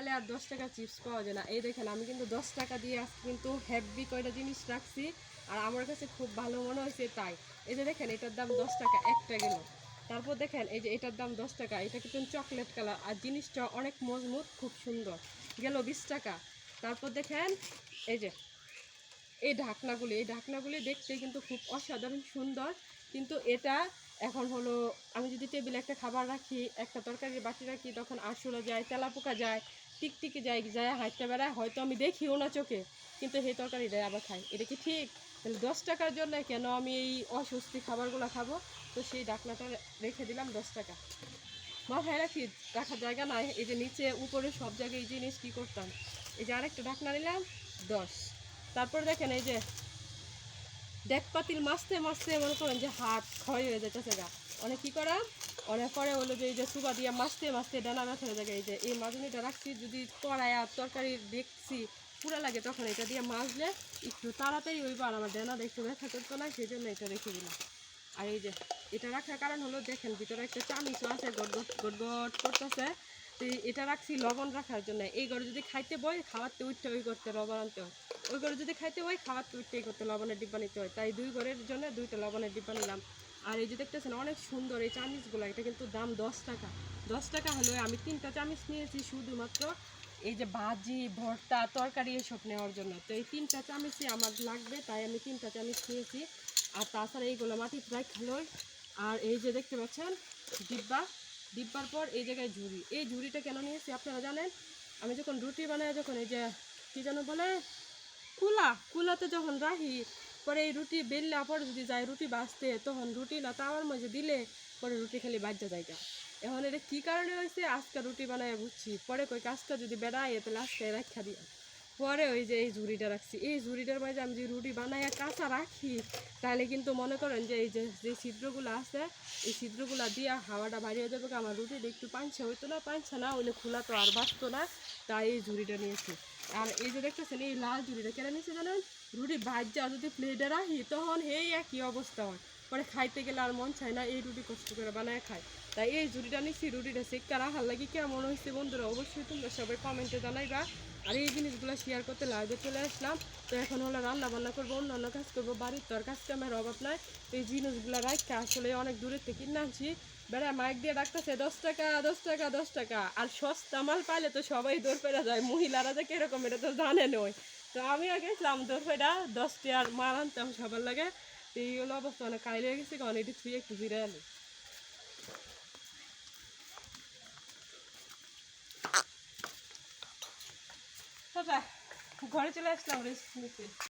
লাগালে আর দশ টাকা চিপস পাওয়া যায় না। এই দেখেন, আমি কিন্তু দশ টাকা দিয়ে আজকে কিন্তু হেভি কয়টা জিনিস রাখছি, আর আমার কাছে খুব ভালো মনে হয়েছে তাই। এই যে দেখেন, এটার দাম দশ টাকা, একটা গেল। তারপর দেখেন, এই যে এটার দাম দশ টাকা, এটা কিন্তু চকলেট কালার আর জিনিসটা অনেক মজবুত, খুব সুন্দর। গেল বিশ টাকা। তারপর দেখেন, এই যে, এই ঢাকনাগুলি এই ঢাকনাগুলি দেখতে কিন্তু খুব অসাধারণ সুন্দর। কিন্তু এটা এখন হলো, আমি যদি টেবিলে একটা খাবার রাখি, একটা তরকারির বাটি রাখি, তখন আরশোলা যায়, তেলাপোকা যায় টিকটিকি যায় যায় হাঁটতে বেড়ায়, হয়তো আমি দেখিও না চোখে, কিন্তু সেই তরকারি দেয়, আবার খাই। এটা কি ঠিক? তাহলে দশ টাকার জন্য কেন আমি এই অস্বস্তি খাবারগুলো খাব? তো সেই ডাকনাটা রেখে দিলাম দশ টাকা। মাথায় রাখি রাখার জায়গা নাই? এই যে নিচে উপরে সব জায়গায় এই জিনিস কী করতাম? এই যে আরেকটা ঢাকনা নিলাম, দশ। তারপর দেখেন এই যে দেখ পাতিল মাছতে মাছতে মনে করেন যে হাত ক্ষয় হয়ে যাইতেছে গা। অনেক কী করা অনেক পরে হলো যে এই যে দিয়ে মাছতে মাছতে ডানা হয়ে এই যে এই রাখছি, যদি কড়াই আর তরকারি দেখছি লাগে তখন এটা দিয়ে একটু তাড়াতাড়ি আর আমার ব্যথা করতো না, সেই জন্য এটা রেখে দিলাম। আর এই যে এটা রাখার কারণ হলো, দেখেন ভিতরে একটা চামিচও আছে করতেছে। এটা রাখছি লবণ রাখার জন্য। এই ঘরে যদি খাইতে বই, খাওয়াতে উঠতে ওই করতে লবণ আনতে হয়। ওই ঘরে যদি খাইতে বই, খাওয়াতে উঠতে করতে লবণের ডিব্বা নিতে হয়। তাই দুই ঘরের জন্য দুইটা লবণের ডিব্বা নিলাম। আর এই যে দেখতেছেন, অনেক সুন্দর এই চামিচগুলো, এটা কিন্তু দাম দশ টাকা। দশ টাকা হলো আমি তিনটা চামিচ নিয়েছি শুধুমাত্র। এই যে ভাজি, ভর্তা, তরকারি, এসব নেওয়ার জন্য। তো এই তিনটা চামিচই আমার লাগবে, তাই আমি তিনটা চামিচ নিয়েছি। আর তাছাড়া এইগুলো মাটি প্রায় খালোই। আর এই যে দেখতে পাচ্ছেন, ডিব্বা। ডিব্বার পর এই জায়গায় ঝুড়ি। এই ঝুড়িটা কেন নিয়েছি আপনারা জানেন? আমি যখন রুটি বানাই, যখন এই যে কী যেন বলে, কুলা। কুলাতে যখন রাখি পরে এই রুটি বেললে আবার যদি যায়, রুটি বাঁচতে, তখন রুটি না তাওয়ার মাঝে দিলে পরে রুটি খালি বাজ্যা জায়গা। এখন এটা কী কারণে হয়েছে? আজকে রুটি বানায় বুঝছি। পরে কই কাজটা যদি বেড়ায়, তাহলে আজকে রাখা দিয়া। পরে ওই যে এই ঝুড়িটা রাখছি। এই ঝুড়িটার মাঝে আমি যে রুটি বানাইয়া কাঁচা রাখি, তাহলে কিন্তু মনে করেন যে এই যে যে ছিদ্রগুলো আছে, এই ছিদ্রগুলো দিয়ে হাওয়াটা বাড়িয়ে যাবে, আমার রুটিটা একটু পাঞ্ছা হইতো না পাঞ্ছা না, হইলে খোলা তো আর বাঁচতো না, তাই এই ঝুড়িটা নিয়েছি। আর এই যে দেখতেছেন, এই লাল ঝুড়িটা কেন নিয়েছি, জানেন? রুটি ভাজা যদি প্লেটে রাখি, তখন এই একই অবস্থা হয়। পরে খাইতে গেলে আর মন চায় না, এই রুটি কষ্ট করে বানায় খায়। তাই এই ঝুড়িটা নিচ্ছি রুটিটা শিক্ষা রাখার লাগি কেমন হয়েছে বন্ধুরা অবশ্যই তোমরা সবাই কমেন্টে জানাইবা। আর এই জিনিসগুলো শেয়ার করতে লাইভে চলে আসলাম। তো এখন হলো রান্না বান্না করব, অন্যান্য কাজ করব, বাড়ির তোর আর কাজ কামের অভাব নাই। এই জিনিসগুলো রাখতে আসলে অনেক দূরের থেকে কিনে আনছি। বেড়া মাইক দিয়ে ডাকতেছে, দশ টাকা দশ টাকা দশ টাকা। আর সস্তা মাল পাইলে তো সবাই দৌড় পেরা যায়, মহিলারা যে কীরকম এটা তো জানে নয়। তো আমিও গেছিলাম দৌড় পেরা দশটি আর মাল আনতাম সবার লাগে। তো এই হলো অবস্থা। অনেক কাইলে গেছে কারণ এটি ছুঁয়ে একটু ফিরে আনি ঘরে চলে আসলাম রেস্ট